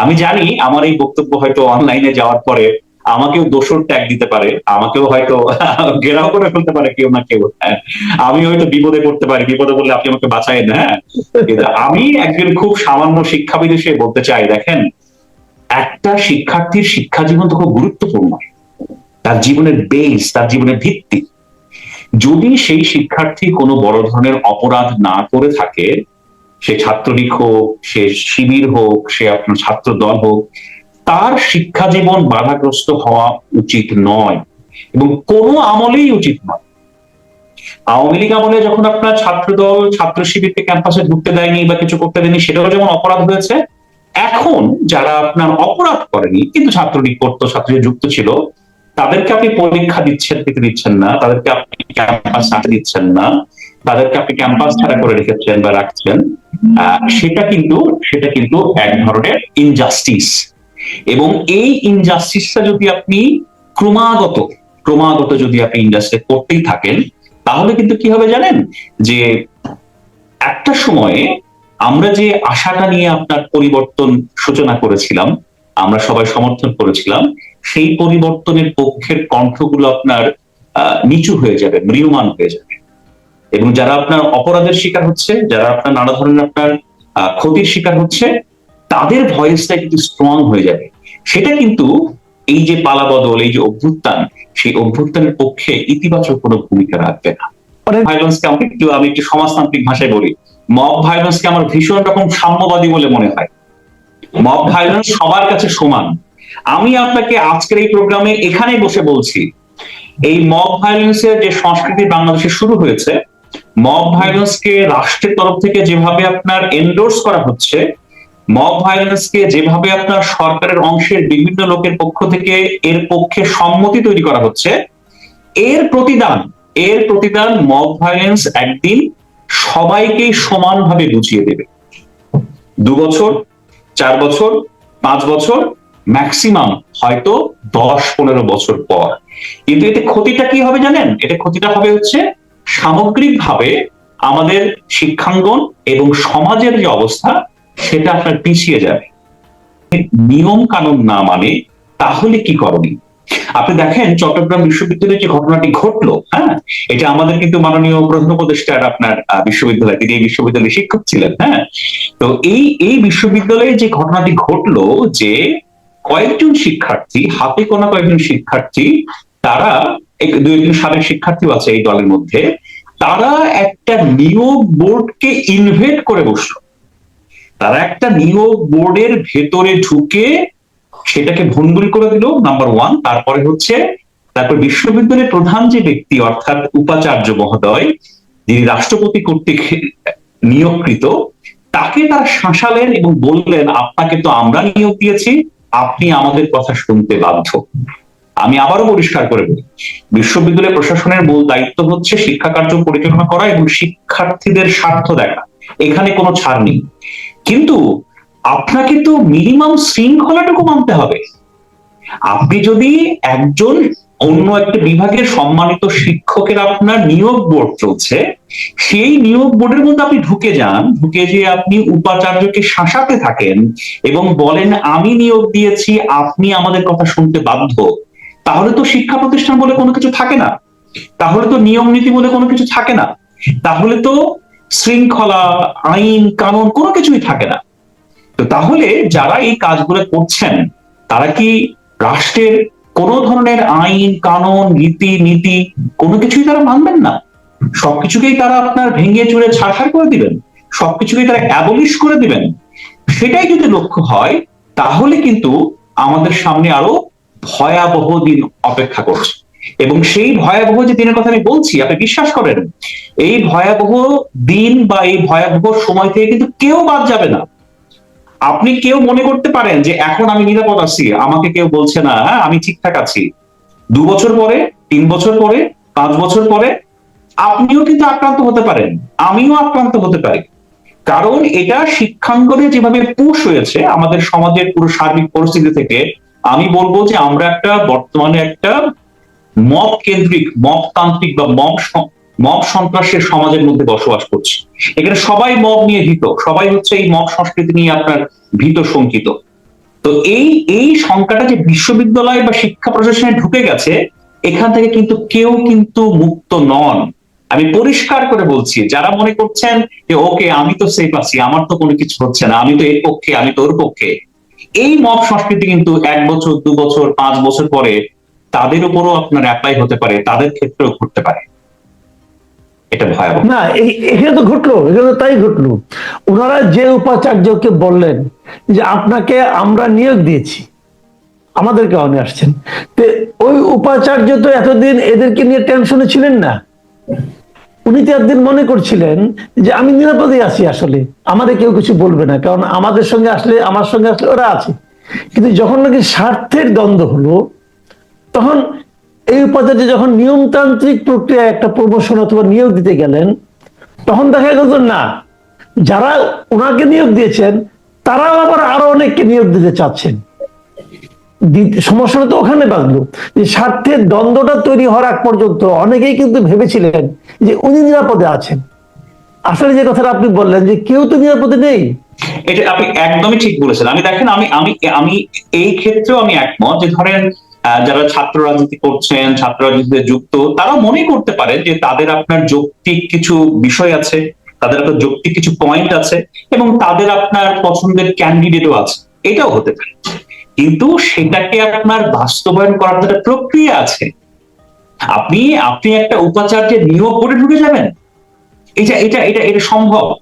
আমি জানি আমার এই বক্তব্য হয়তো অনলাইনে যাওয়ার পরে আমাকেও দোষর ট্যাগ দিতে পারে, আমাকেও হয়তো ঘেরাও করে ফেলতে পারে কেউ না কেউ হ্যাঁ। আমি হয়তো বিপদে পড়তে পারি, বিপদে বললে আপনি আমাকে বাঁচায় না হ্যাঁ। কিন্তু আমি একজন খুব সামান্য শিক্ষাবিদ হিসেবে বলতে চাই, দেখেন, একটা শিক্ষার্থীর শিক্ষা জীবন তো খুব গুরুত্বপূর্ণ। তার জীবনের বেস তার জীবনের ভিত্তি। যদি সেই শিক্ষার্থী কোনো বড় ধরনের অপরাধ না করে থাকে সে ছাত্রলীগ হোক, সে শিবির হোক, সে আপনার ছাত্র দল হোক, তার শিক্ষা জীবন বাধাগ্রস্ত হওয়া উচিত নয় এবং কোনো আমলেই উচিত নয়। আওয়ামী লীগ আমলে যখন আপনার ছাত্র দল ছাত্র শিবিরকে ক্যাম্পাসে ঢুকতে দেয়নি বা কিছু করতে দেয়নি, সেটাও যেমন অপরাধ হয়েছে, এখন যারা আপনার অপরাধ করেনি, কিন্তু ছাত্রলীগ করতো, ছাত্রলীগ যুক্ত ছিল, তাদেরকে আপনি পরীক্ষা দিচ্ছেন দিতে দিচ্ছেন না, তাদেরকে আপনি ক্যাম্পাস দিচ্ছেন না তাদেরকে আপনি ক্যাম্পাস ছাড়া করে রেখেছেন বা রাখছেন সেটা কিন্তু সেটা কিন্তু এক ধরনের ইনজাস্টিস এবং এই ইনজাস্টিসটা যদি আপনি ক্রমাগত ক্রমাগত যদি আপনি ইনজাস্টিস করতেই থাকেন, তাহলে কিন্তু কি হবে জানেন? যে একটা সময়ে আমরা যে আশাটা নিয়ে আপনার পরিবর্তন সূচনা করেছিলাম, আমরা সবাই সমর্থন করেছিলাম, সেই পরিবর্তনের পক্ষের কণ্ঠগুলো আপনার নিচু হয়ে যাবে, ম্রিয়মান হয়ে যাবে। এবং যারা আপনার অপরাধের শিকার হচ্ছে যারা আপনার নানা ধরনের আপনার ক্ষতির শিকার হচ্ছে তাদের ভয়েসটা কিন্তু স্ট্রং হয়ে যাবে। সেটা কিন্তু এই যে পালাবদল এই যে অভ্যুত্থান সেই অভ্যুত্থানের পক্ষে ইতিবাচক কোনো ভূমিকা রাখবে না। ভাইলেন্সকে আমি একটু আমি একটু সমাজতান্ত্রিক ভাষায় বলি। মব ভাইলেন্সকে আমার ভীষণ রকম সাম্যবাদী বলে মনে হয়। মব ভাইলেন্স সবার কাছে সমান। আমি আপনাকে আজকের এই প্রোগ্রামে এখানে বসে বলছি এই মব ভাইলেন্সের যে সংস্কৃতি বাংলাদেশে শুরু হয়েছে মব ভাইলেন্সকে রাষ্ট্রের তরফ থেকে যেভাবে আপনার এন্ডোর্স করা হচ্ছে, মব ভাইলেন্সকে যেভাবে আপনার সরকারের অংশের বিভিন্ন লোকের পক্ষ থেকে এর পক্ষে সম্মতি তৈরি করা হচ্ছে, এর প্রতিদান এর প্রতিদান মব ভাইলেন্স একদিন সবাইকেই সমানভাবে বুঝিয়ে দেবে। দু বছর, চার বছর, পাঁচ বছর ম্যাক্সিমাম হয়তো দশ পনেরো বছর পর। কিন্তু এতে ক্ষতিটা কি হবে জানেন? এটা ক্ষতিটা হবে হচ্ছে সামগ্রিকভাবে আমাদের শিক্ষাঙ্গন এবং সমাজের যে অবস্থা, সেটা আপনার পিছিয়ে যাবে। নিয়ম কানুন না মানে তাহলে কি করণীয়? আপনি দেখেন, চট্টগ্রাম বিশ্ববিদ্যালয়ে যে ঘটনাটি ঘটলো হ্যাঁ এটা আমাদের কিন্তু মাননীয় প্রধান উপদেষ্টার আপনার বিশ্ববিদ্যালয়, তিনি এই বিশ্ববিদ্যালয়ের শিক্ষক ছিলেন হ্যাঁ। তো এই এই বিশ্ববিদ্যালয়ে যে ঘটনাটি ঘটলো যে কয়েকজন শিক্ষার্থী, হাতে কোনা কয়েকজন শিক্ষার্থী তারা দুই একজন সাবেক শিক্ষার্থীও আছে এই দলের মধ্যে। তারা একটা নিয়োগ বোর্ডকে ইনভেট করে বসল। তারা একটা নিয়োগ বোর্ডের ভেতরে ঢুকে সেটাকে ভুনগুল করে দিল নাম্বার ওয়ান তারপরে হচ্ছে তারপর বিশ্ববিদ্যালয়ের প্রধান যে ব্যক্তি, অর্থাৎ উপাচার্য মহোদয়, যিনি রাষ্ট্রপতি কর্তৃক নিয়োগকৃত, তাকে তারা শাসালেন এবং বললেন, আপনাকে তো আমরা নিয়োগ দিয়েছি, আপনি আমাদের কথা শুনতে বাধ্য। আমি আবারও পরিষ্কার করে বলি, বিশ্ববিদ্যালয় প্রশাসনের মূল দায়িত্ব হচ্ছে শিক্ষা কার্য পরিচালনা করা এবং শিক্ষার্থীদের স্বার্থ দেখা। এখানে কোনো ছাড় নেই। কিন্তু আপনাকে তো মিনিমাম শৃঙ্খলাটুকু মানতে হবে। আপনি যদি একজন অন্য একটা বিভাগের সম্মানিত শিক্ষকের আপনার নিয়োগ বোর্ড চলছে, সেই নিয়োগ বোর্ডের মধ্যে আপনি ঢুকে যান, ঢুকে যে আপনি উপাচার্যকে শাসাতে থাকেন এবং বলেন, আমি নিয়োগ দিয়েছি, আপনি আমাদের কথা শুনতে বাধ্য। তাহলে তো শিক্ষা প্রতিষ্ঠান বলে কোনো কিছু থাকে না। তাহলে তো নিয়ম নীতি বলে কোনো কিছু থাকে না। তাহলে তো শৃঙ্খলা, আইন, কানুন কোনো কিছুই থাকে না। তো তাহলে যারা এই কাজগুলো করছেন, তারা কি রাষ্ট্রের কোন ধরনের আইন, কানুন, নীতি নীতি কোনো কিছুই তারা মানবেন না? সবকিছুকেই তারা আপনার ভেঙে চুরে ছাড়খাড় করে দিবেন। সবকিছুকেই তারা অ্যাবলিশ করে দিবেন। সেটাই যদি লক্ষ্য হয়, তাহলে কিন্তু আমাদের সামনে আরও ভয়াবহ দিন অপেক্ষা করছে। এবং সেই ভয়াবহ যে দিনের কথা আমি বলছি, আপনি বিশ্বাস করেন, এই ভয়াবহ দিন বা এই ভয়াবহ সময় থেকে কিন্তু কেউ বাদ যাবে না। আপনি কেউ মনে করতে পারেন যে, এখন আমি নিরাপদ আছি, আমাকে কেউ বলছে না হ্যাঁ আমি ঠিকঠাক আছি। দু বছর পরে, তিন বছর পরে, পাঁচ বছর পরে, আপনিও কিন্তু আক্রান্ত হতে পারেন, আমিও আক্রান্ত হতে পারি। কারণ এটা শিক্ষাঙ্গনে যেভাবে পুশ হয়েছে, আমাদের সমাজের পুরো সার্বিক পরিস্থিতি থেকে আমি বলব যে আমরা একটা বর্তমানে একটা মব কেন্দ্রিক, মব তান্ত্রিক বা মব মব সন্ত্রাসের সমাজের মধ্যে বসবাস করছি। এখানে সবাই মব নিয়ে ভীত, সবাই হচ্ছে এই মব সংস্কৃতি নিয়ে আপনার ভীত শঙ্কিত। তো এই এই সংখ্যাটা যে বিশ্ববিদ্যালয় বা শিক্ষা প্রশাসনে ঢুকে গেছে, এখান থেকে কিন্তু কেউ কিন্তু মুক্ত নন। আমি পরিষ্কার করে বলছি, যারা মনে করছেন যে, ওকে, আমি তো সেফ আছি আমার তো কোনো কিছু হচ্ছে না, আমি তো এর পক্ষে, আমি তো ওর পক্ষে। এই মব সংস্কৃতি কিন্তু এক বছর, দু বছর, পাঁচ বছর পরে তাদের উপরও আপনার অ্যাপ্লাই হতে পারে, তাদের ক্ষেত্রেও ঘটতে পারে। এটা ভয়াবহ। না এখানে তো ঘটলো, এখানে তাই ঘটলো। ওনারা যে উপাচার্যকে বললেন যে আপনাকে আমরা নিয়োগ দিয়েছি, আমাদেরকে অনে আসছেন। ওই উপাচার্য তো এতদিন এদেরকে নিয়ে টেনশনে ছিলেন না। উনি তো একদিন মনে করছিলেন যে আমি নিরাপদে আছি আসলে। আমাদের কেউ কিছু বলবে না, কারণ আমাদের সঙ্গে আসলে, আমার সঙ্গে আসলে ওরা আছে। কিন্তু যখন নাকি স্বার্থের দ্বন্দ্ব হলো, তখন এই উপাচার্য যখন নিয়মতান্ত্রিক প্রক্রিয়া একটা প্রমোশন অথবা নিয়োগ দিতে গেলেন, তখন দেখা গেল না, যারা ওনাকে নিয়োগ দিয়েছেন, তারাও আবার আরও অনেককে নিয়োগ দিতে চাচ্ছেন। সমস্যাটা তো ওখানে বাঁধলো যে স্বার্থের দ্বন্দ্বটা তৈরি হওয়ার আগ পর্যন্ত অনেকেই কিন্তু ভেবেছিলেন যে উনি নিরাপদে আছেন। আসলে যে কথাটা আপনি বললেন যে কেউ তো নিরাপদে নেই। এটা আপনি একদমই ঠিক বলেছেন। আমি দেখেন, আমি আমি আমি এই ক্ষেত্রেও আমি একমত যে ধরেন যারা ছাত্র রাজনীতি করছেন, ছাত্র রাজনীতিতে যুক্ত, তারা মনে করতে পারে যে তাদের আপনার যৌক্তিক কিছু বিষয় আছে, তাদের একটা যৌক্তিক কিছু পয়েন্ট আছে, এবং তাদের আপনার পছন্দের ক্যান্ডিডেটও আছে। এটাও হতে পারে। কিন্তু সেটাকে আপনার বাস্তবায়ন করার একটা প্রক্রিয়া আছে আপনি আপনি একটা উপাচার্যের নিয়োগ করে ঢুকে যাবেন? এটা এটা এটা এটা সম্ভব?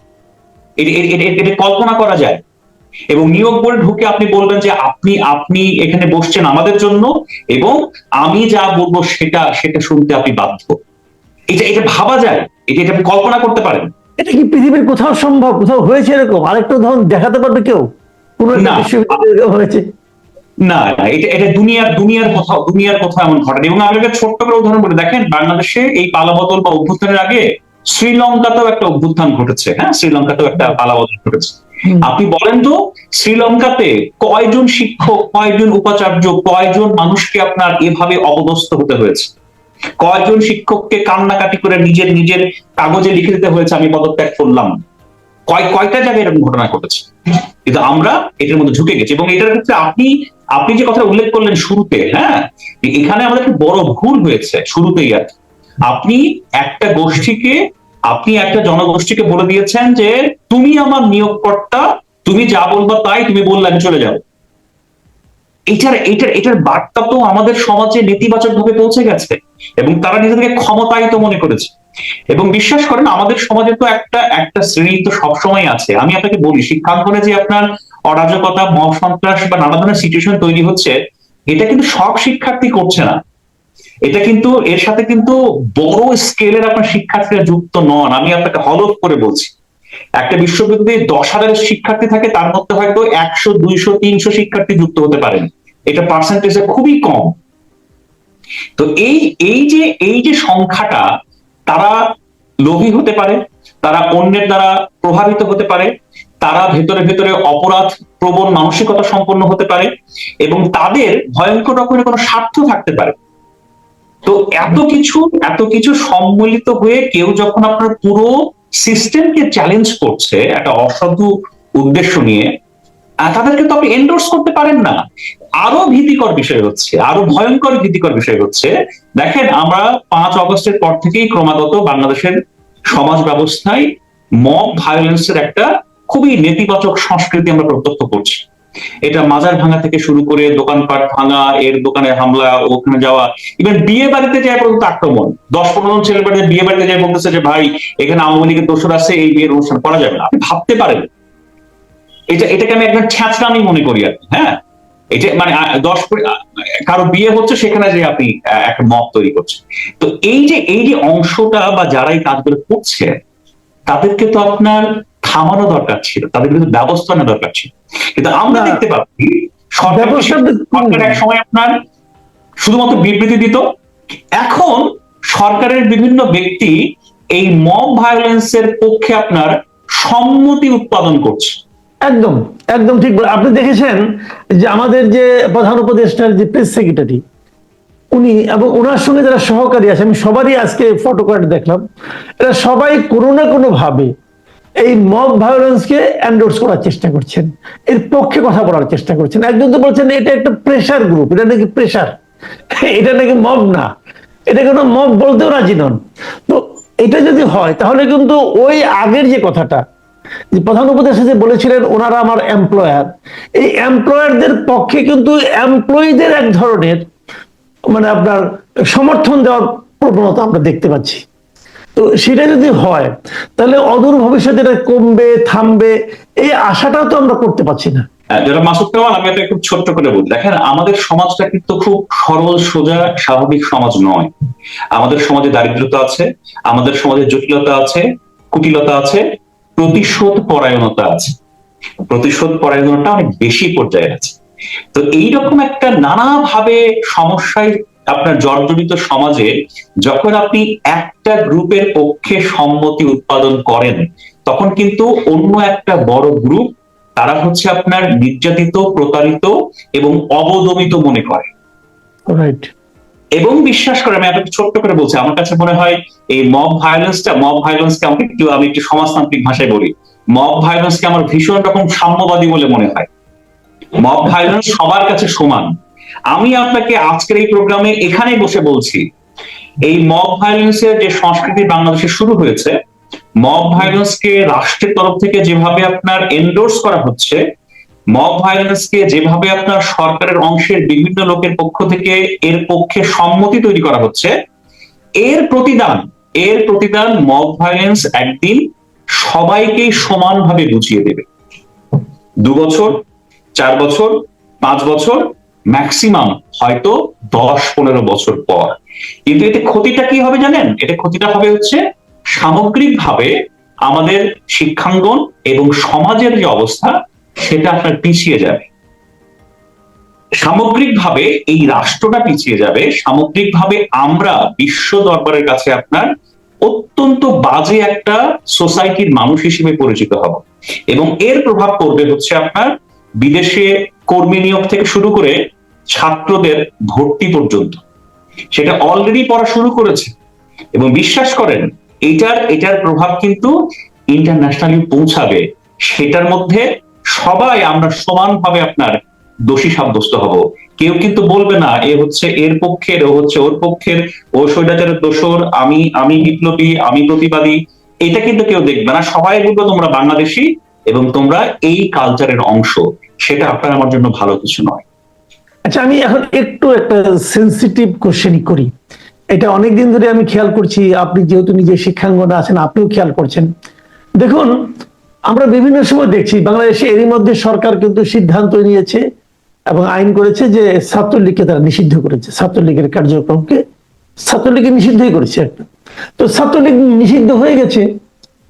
এটা- কল্পনা করা যায়? এবং নিয়োগ করে ঢুকে আপনি বলবেন যে আপনি আপনি এখানে বসছেন আমাদের জন্য এবং আমি যা বলব সেটা সেটা শুনতে আপনি বাধ্য। এটা এটা ভাবা যায়। এটা এটা কল্পনা করতে পারেন। এটা কি পৃথিবীর কোথাও সম্ভব? কোথাও হয়েছে এরকম? আরেকটা উদাহরণ দেখাতে পারবে কেউ? কোন না। বিশ্ববিদ্যালয়ে হয়েছে? না না এটা এটা দুনিয়ার দুনিয়ার কোথাও দুনিয়ার কোথাও এমন ঘটেনি এবং আমি একটা ছোট্ট করে উদাহরণ বলে দেখেন বাংলাদেশে এই পালাবদল বা অভ্যুত্থানের আগে শ্রীলঙ্কাতেও একটা অভ্যুত্থান ঘটেছে হ্যাঁ? শ্রীলঙ্কাতেও একটা পালাবদল ঘটেছে। আপনি বলেন তো শ্রীলঙ্কাতে কয়জন শিক্ষক কয়জন উপাচার্য কয়জন মানুষকে আপনার এভাবে অপদস্থ হতে হয়েছে? কয়জন শিক্ষককে কান্নাকাটি করে নিজের নিজের কাগজে লিখে দিতে হয়েছে আমি পদত্যাগ করলাম? কয় কয়টা জায়গায় এরকম ঘটনা ঘটেছে? কিন্তু আমরা এটার মধ্যে ঢুকে গেছি। এবং এটার ক্ষেত্রে আপনি আপনি যে কথা উল্লেখ করলেন শুরুতে হ্যাঁ? এখানে আমাদের একটা বড় ভুল হয়েছে শুরুতেই আর আপনি একটা গোষ্ঠীকে, আপনি একটা জনগোষ্ঠীকে বলে দিয়েছেন যে, তুমি আমার নিয়োগকর্তা, তুমি যা বলবা তাই তুমি বললে আমি চলে যাব। এটার এটার এটার বার্তা তো আমাদের সমাজে নেতিবাচক ভাবে পৌঁছে গেছে এবং তারা নিজেদেরকে ক্ষমতায়িত মনে করেছে। এবং বিশ্বাস করেন, আমাদের সমাজে তো একটা একটা শ্রেণি তো সবসময় আছে। আমি আপনাকে বলি, শিক্ষাঙ্গনে যে আপনার অরাজকতা, মব সন্ত্রাস বা নানা ধরনের সিচুয়েশন তৈরি হচ্ছে, এটা কিন্তু সব শিক্ষার্থী করছে না। এটা কিন্তু, এর সাথে কিন্তু বড় স্কেলের আপনার শিক্ষার্থীরা যুক্ত নন। আমি আপনাকে হলফ করে বলছি। একটা বিশ্ববিদ্যালয়ে দশ হাজার শিক্ষার্থী থাকে, তার মধ্যে হয়তো একশো, দুইশো, তিনশো শিক্ষার্থী যুক্ত হতে পারেন। এটা পার্সেন্টেজে খুবই কম। তো এই এই যে এই যে সংখ্যাটা তারা লোভী হতে পারে, তারা অন্যের দ্বারা প্রভাবিত হতে পারে, তারা ভেতরে ভেতরে অপরাধ প্রবণ মানসিকতা সম্পন্ন হতে পারে এবং তাদের ভয়ঙ্কর রকমের কোনো স্বার্থ থাকতে পারে। তো এত কিছু এত কিছু সম্মিলিত হয়ে কেউ যখন আপনার পুরো সিস্টেমকে চ্যালেঞ্জ করছে, একটা অসাধু উদ্দেশ্য নিয়ে তাদেরকে তো আপনি এন্ডোর্স করতে পারেন না। আরও ভীতিকর বিষয় হচ্ছে, আরও ভয়ঙ্কর ভীতিকর বিষয় হচ্ছে, দেখেন আমরা পাঁচ অগস্টের পর থেকেই ক্রমাগত বাংলাদেশের সমাজ ব্যবস্থায় মব ভায়োলেন্সের একটা খুবই নেতিবাচক সংস্কৃতি আমরা প্রত্যক্ষ করছি। এটা মাজার ভাঙা থেকে শুরু করে দোকানপাট ভাঙা, এর দোকানে হামলা, ওখানে যাওয়া ইভেন বিয়ে বাড়িতে যায় পর্যন্ত আক্রমণ। দশ পনেরো জন ছেলে বাড়িতে বিয়ে বাড়িতে যায় বলতেছে যে, ভাই, এখানে আওয়ামী লীগের দোষর আছে, এই বিয়ের অনুষ্ঠান করা যাবে না। আপনি ভাবতে পারেন এটা এটাকে আমি একদম ছ্যাঁচড়ামি মনে করি আর হ্যাঁ? এটা মানে দশ কারও বিয়ে হচ্ছে সেখানে যে আপনি একটা মত তৈরি করছেন। তো এই যে এই যে অংশটা বা যারা এই কাজগুলো করছে তাদেরকে তো আপনার থামানো দরকার ছিল তাদের কিন্তু ব্যবস্থা নেওয়া দরকার ছিল। কিন্তু আমরা। দেখতে পাচ্ছি সরকার এক সময় আপনার শুধুমাত্র বিবৃতি দিত। এখন সরকারের বিভিন্ন ব্যক্তি এই মব ভায়োলেন্সের পক্ষে আপনার সম্মতি উৎপাদন করছে। একদম একদম ঠিক বলে- আপনি দেখেছেন যে আমাদের যে প্রধান উপদেষ্টার যে প্রেস সেক্রেটারি উনি এবং ওনার সঙ্গে যারা সহকারী আছে, আমি সবারই আজকে ফটো কার্ড দেখলাম, এরা সবাই কোনো না কোনো ভাবে এই মব ভায়োলেন্সকে এন্ডোর্স করার চেষ্টা করছেন, এর পক্ষে কথা বলার চেষ্টা করছেন। একজন তো বলছেন, এটা একটা প্রেশার গ্রুপ এটা নাকি প্রেশার এটা নাকি মব না। এটা কোনো মব বলতেও রাজি নন। তো এটা যদি হয়, তাহলে কিন্তু ওই আগের যে কথাটা প্রধান উপদেষ্টা যে বলেছিলেন ওনারা আমার এমপ্লয়ার এই এমপ্লয়ারদের পক্ষে কিন্তু এমপ্লয়ীদের এক ধরনের মানে আপনার সমর্থন দেওয়ার প্রবণতা আমরা দেখতে পাচ্ছি। তো সেটা যদি হয় তাহলে অদূর ভবিষ্যতে এটা কমবে থামবে এই আশাটাও তো আমরা করতে পারছি না। হ্যাঁ, যারা মাসুদ কামাল আমি এটা খুব ছোট্ট করে বলি। দেখেন আমাদের সমাজটা কিন্তু খুব সরল সোজা স্বাভাবিক সমাজ নয়। আমাদের সমাজে দারিদ্রতা আছে আমাদের সমাজে জটিলতা আছে কুটিলতা আছে প্রতিশোধ পরায়ণতা আছে। প্রতিশোধ পরায়ণতা অনেক বেশি পর্যায়ে আছে। তো এইরকম একটা নানাভাবে সমস্যায় আপনার জর্জরিত সমাজে যখন আপনি একটা গ্রুপের পক্ষে সম্মতি উৎপাদন করেন, তখন কিন্তু অন্য একটা বড় গ্রুপ তারা হচ্ছে আপনার নির্যাতিত, প্রতারিত এবং অবদমিত মনে করে। রাইট এবং বিশ্বাস করে, আমি একটা ছোট্ট করে বলছি, আমার কাছে মনে হয় এই মব ভায়োলেন্সটা মব ভায়োলেন্সকে আমাকে একটু, আমি একটু সমাজতান্ত্রিক ভাষায় বলি। মব ভায়োলেন্সকে আমার ভীষণ রকম সাম্যবাদী বলে মনে হয়। মব ভায়োলেন্স সবার কাছে সমান। আমি আপনাকে আজকের এই প্রোগ্রামে এখানে বসে বলছি, এই মব ভায়োলেন্সের যে সংস্কৃতি বাংলাদেশে শুরু হয়েছে মব ভায়োলেন্সকে রাষ্ট্রের তরফ থেকে যেভাবে আপনার এন্ডোর্স করা হচ্ছে মব ভায়োলেন্সকে যেভাবে আপনার সরকারের অংশের বিভিন্ন লোকের পক্ষ থেকে এর পক্ষে সম্মতি তৈরি করা হচ্ছে, এর প্রতিদান এর প্রতিদান মব ভায়োলেন্স একদিন সবাইকেই সমানভাবে বুঝিয়ে দেবে। দু বছর, চার বছর, পাঁচ বছর ম্যাক্সিমাম হয়তো দশ পনেরো বছর পর। কিন্তু এতে ক্ষতিটা কি হবে জানেন? এটা ক্ষতিটা হবে হচ্ছে সামগ্রিকভাবে আমাদের শিক্ষাঙ্গন এবং সমাজের যে অবস্থা সেটা আপনার পিছিয়ে যাবে। সামগ্রিকভাবে এই রাষ্ট্রটা পিছিয়ে যাবে। সামগ্রিকভাবে আমরা বিশ্ব দরবারের কাছে আপনার অত্যন্ত বাজে একটা সোসাইটির মানুষ হিসেবে পরিচিত হব। এবং এর প্রভাব পড়বে হচ্ছে আপনার বিদেশে কর্মী নিয়োগ থেকে শুরু করে ছাত্রদের ভর্তি পর্যন্ত। সেটা অলরেডি পড়া শুরু করেছে। এবং বিশ্বাস করেন, এটার এটার প্রভাব কিন্তু ইন্টারন্যাশনালি পৌঁছাবে। সেটার মধ্যে সবাই আমরা সমানভাবে আপনার দোষী সাব্যস্ত হব। কেউ কিন্তু বলবে না, এ হচ্ছে এর পক্ষের, ও হচ্ছে ওর পক্ষের, ও স্বৈরাচারের দোষর, আমি আমি বিপ্লবী, আমি প্রতিবাদী। এটা কিন্তু কেউ দেখবে না। সবাই বলবে, তোমরা বাংলাদেশী এবং তোমরা এই কালচারের অংশ। সেটা আপনার আমার জন্য ভালো কিছু নয়। আচ্ছা আমি এখন একটু একটা সেন্সিটিভ কোশ্চেন করি। এটা অনেকদিন ধরে আমি খেয়াল করছি, আপনি যেহেতু নিজে শিক্ষাঙ্গনে আছেন, আপনিও খেয়াল করছেন। দেখুন আমরা বিভিন্ন সময় দেখছি, বাংলাদেশে এরই মধ্যে সরকার কিন্তু সিদ্ধান্ত নিয়েছে এবং আইন করেছে যে ছাত্রলীগকে তারা নিষিদ্ধ করেছে, ছাত্রলীগের কার্যক্রমকে ছাত্রলীগকে নিষিদ্ধই করেছে একটা। তো ছাত্রলীগ নিষিদ্ধ হয়ে গেছে,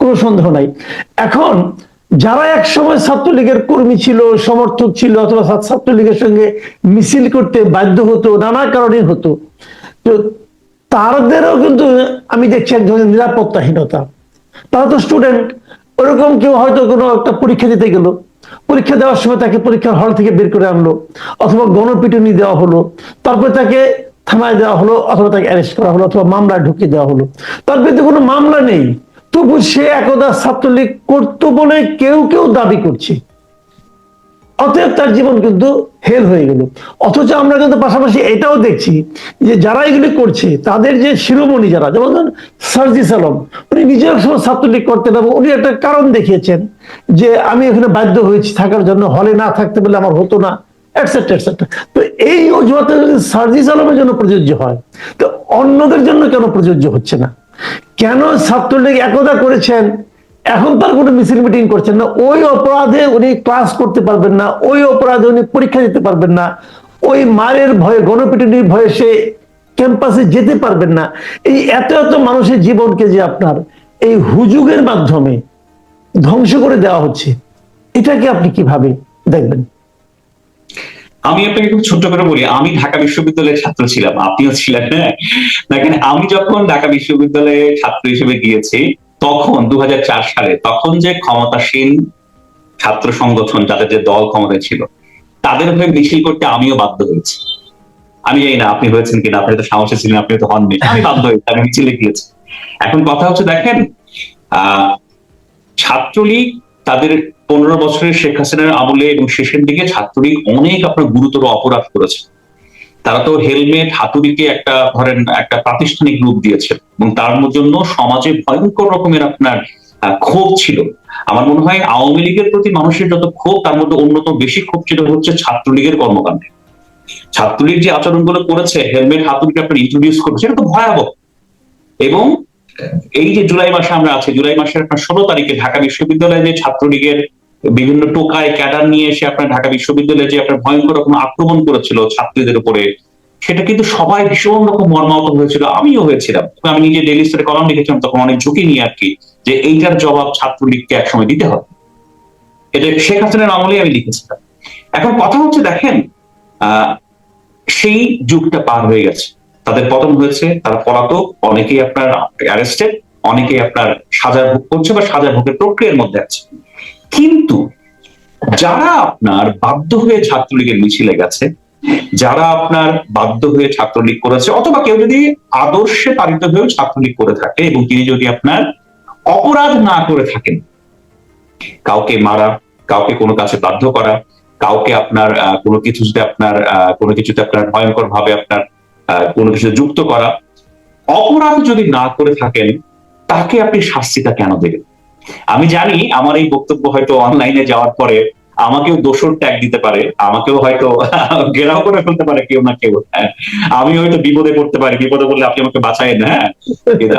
কোনো সন্দেহ নাই। এখন যারা এক সময় ছাত্রলীগের কর্মী ছিল, সমর্থক ছিল, অথবা ছাত্রলীগের সঙ্গে মিছিল করতে বাধ্য হতো, নানা কারণে হতো, তো তাদেরও কিন্তু আমি দেখছি এক ধরনের নিরাপত্তাহীনতা। তারা তো স্টুডেন্ট ওরকম কেউ হয়তো কোনো একটা পরীক্ষা দিতে গেল। পরীক্ষা দেওয়ার সময় তাকে পরীক্ষার হল থেকে বের করে আনলো, অথবা গণপিটুনি দেওয়া হলো, তারপরে তাকে থানায় দেওয়া হলো, অথবা তাকে অ্যারেস্ট করা হলো, অথবা মামলায় ঢুকিয়ে দেওয়া হলো। তার বিরুদ্ধে কোনো মামলা নেই। তবু সে একদা ছাত্রলীগ করতো বলে কেউ কেউ দাবি করছে। অতএব তার জীবন কিন্তু হেল হয়ে গেল। অথচ আমরা কিন্তু পাশাপাশি এটাও দেখছি যে যারা এগুলি করছে, তাদের যে শিরোমণি যারা, যেমন ধরুন সার্জিস আলম উনি নিজের সময় ছাত্রলীগ করতেন এবং উনি একটা কারণ দেখিয়েছেন যে আমি এখানে বাধ্য হয়েছি থাকার জন্য, হলে না থাকতে বলে আমার হতো না তো এই অজুহাতে যদি সার্জিস আলমের জন্য প্রযোজ্য হয়, তো অন্যদের জন্য কেন প্রযোজ্য হচ্ছে না? কেন ছাত্রলীগ একদা করেছেন? এখন তার কোনো মিছিল মিটিং করছেন না, ওই অপরাধে উনি ক্লাস করতে পারবেন না, ওই অপরাধে উনি পরীক্ষা দিতে পারবেন না, ওই মারের ভয়ে, গণপিটুনির ভয়ে সে ক্যাম্পাসে যেতে পারবেন না। এই এত এত মানুষের জীবনকে যে আপনার এই হুজুগের মাধ্যমে ধ্বংস করে দেওয়া হচ্ছে, এটাকে আপনি কীভাবে দেখবেন? আমি আপনাকে খুব ছোট্ট করে বলি, আমি ঢাকা বিশ্ববিদ্যালয়ের ছাত্র ছিলাম। আপনিও ছিলেন হ্যাঁ? দেখেন, আমি যখন ঢাকা বিশ্ববিদ্যালয়ে ছাত্র হিসেবে গিয়েছি তখন দু সালে, তখন যে ক্ষমতাসীন ছাত্র সংগঠন, যাদের যে দল ক্ষমতায় ছিল, তাদের হয়ে মিছিল করতে আমিও বাধ্য হয়েছি। আমি জানি না আপনি হয়েছেন কিনা, আপনি তো সাহসী ছিলেন, আপনি তো হননি, আমি বাধ্য হয়েছি, আমি মিছিলে গিয়েছি। এখন কথা হচ্ছে, দেখেন ছাত্রলীগ তাদের পনেরো বছরের শেখ হাসিনার আমলে এবং শেষের দিকে ছাত্রলীগ অনেক আপনার গুরুতর অপরাধ করেছে। তারা তো হেলমেট, হাতুড়িকে একটা ধরেন একটা প্রাতিষ্ঠানিক রূপ দিয়েছে। এবং তার জন্য সমাজে ভয়ঙ্কর রকমের আপনার ক্ষোভ ছিল। আমার মনে হয় আওয়ামী লীগের প্রতি মানুষের যত ক্ষোভ, তার মধ্যে অন্যতম বেশি ক্ষোভ ছিল হচ্ছে ছাত্রলীগের কর্মকাণ্ডে। ছাত্রলীগ যে আচরণগুলো করেছে, হেলমেট, হাতুড়িকে আপনার ইন্ট্রোডিউস করছে সেটা তো ভয়াবহ। এবং এই যে জুলাই মাসে আমরা আছি, জুলাই মাসের আপনার ষোলো তারিখে ঢাকা বিশ্ববিদ্যালয়ে যে ছাত্রলীগের বিভিন্ন টোকায় ক্যাডার নিয়ে এসে আপনার ঢাকা বিশ্ববিদ্যালয়ে যে আপনার ভয়ঙ্কর রকম আক্রমণ করেছিল ছাত্রীদের উপরে, সেটা কিন্তু সবাই ভীষণ রকম মর্মাহত হয়েছিল। আমিও হয়েছিলাম। আমি নিজে ডেলি স্টারে কলম লিখেছিলাম, তখন অনেক ঝুঁকি নিয়ে আর কি, যে এইটার জবাব ছাত্রলীগকে একসময় দিতে হবে। এটা শেখ হাসিনার আমলেই আমি লিখেছিলাম। এখন কথা হচ্ছে, দেখেন সেই যুগটা পার হয়ে গেছে। তাদের পতন হয়েছে, তারা পলাতক, অনেকেই আপনার অ্যারেস্টেড অনেকেই আপনার সাজা ভোগ করছে বা সাজা ভোগের প্রক্রিয়ার মধ্যে আছে। কিন্তু যারা আপনার বাধ্য হয়ে ছাত্রলীগের মিছিলে গেছে, যারা আপনার বাধ্য হয়ে ছাত্রলীগ করেছে, অথবা কেউ যদি আদর্শে পালিত হয়েও ছাত্রলীগ করে থাকে এবং তিনি যদি আপনার অপরাধ না করে থাকেন, কাউকে মারা, কাউকে কোনো কাছে বাধ্য করা, কাউকে আপনার কোনো কিছুতে আপনার কোনো কিছুতে আপনার ভয়ঙ্কর ভাবে আপনার কোনো কিছুতে যুক্ত করা, অপরাধ যদি না করে থাকেন, তাকে আপনি শাস্তিটা কেন দেবেন? আমি জানি আমার এই বক্তব্য হয়তো অনলাইনে যাওয়ার পরে আমাকেও দোষর ট্যাগ দিতে পারে, আমাকেও হয়তো ঘেরাও করে ফেলতে পারে কেউ না কেউ হ্যাঁ। আমি হয়তো বিপদে পড়তে পারি, বিপদে বললে আপনি আমাকে বাঁচায় না হ্যাঁ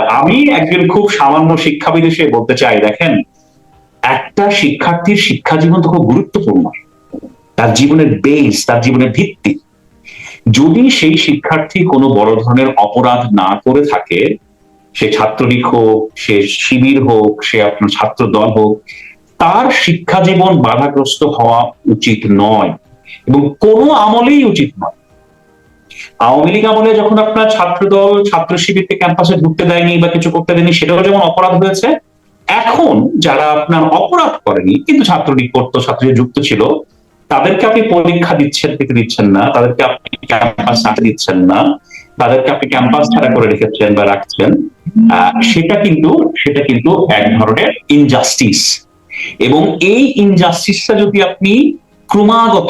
আমি একজন খুব সামান্য শিক্ষাবিদ হিসেবে বলতে চাই, দেখেন, একটা শিক্ষার্থীর শিক্ষা জীবন তো খুব গুরুত্বপূর্ণ। তার জীবনের বেস তার জীবনের ভিত্তি। যদি সেই শিক্ষার্থী কোনো বড় ধরনের অপরাধ না করে থাকে সে ছাত্রলীগ হোক, সে শিবির হোক, সে আপনার ছাত্র দল হোক, তার শিক্ষা জীবন বাধাগ্রস্ত হওয়া উচিত নয় এবং কোনো আমলেই উচিত নয়। আওয়ামী লীগ আমলে যখন আপনার ছাত্র দল ছাত্র শিবিরকে ক্যাম্পাসে ঢুকতে দেয়নি বা কিছু করতে দেয়নি, সেটাও যেমন অপরাধ হয়েছে, এখন যারা আপনার অপরাধ করেনি, কিন্তু ছাত্রলীগ করতো, ছাত্রলীগ যুক্ত ছিল, তাদেরকে আপনি পরীক্ষা দিচ্ছেন থেকে দিচ্ছেন না, তাদেরকে আপনি ক্যাম্পাস দিচ্ছেন না তাদেরকে আপনি ক্যাম্পাস ছাড়া করে রেখেছেন বা রাখছেন সেটা কিন্তু সেটা কিন্তু এক ধরনের ইনজাস্টিস এবং এই ইনজাস্টিসটা যদি আপনি ক্রমাগত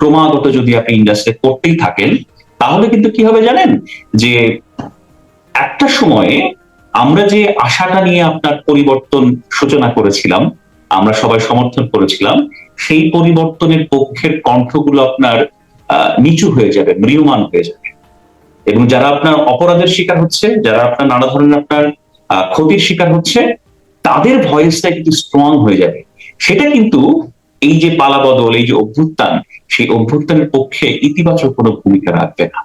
ক্রমাগত যদি আপনি ইনজাস্টিস করতেই থাকেন, তাহলে কিন্তু কি হবে জানেন? যে একটা সময়ে আমরা যে আশাটা নিয়ে আপনার পরিবর্তন সূচনা করেছিলাম, আমরা সবাই সমর্থন করেছিলাম, সেই পরিবর্তনের পক্ষের কণ্ঠগুলো আপনার নিচু হয়ে যাবে, ম্রিয়মান হয়ে যাবে। এবং যারা আপনার অপরাধের শিকার হচ্ছে, যারা আপনার নানা ধরনের আপনার ক্ষতির শিকার হচ্ছে, তাদের ভয়েসটা কিন্তু স্ট্রং হয়ে যাবে। সেটা কিন্তু এই যে পালাবদল, এই যে অভ্যুত্থান, সেই অভ্যুত্থানের পক্ষে ইতিবাচক কোনো ভূমিকা রাখবে না।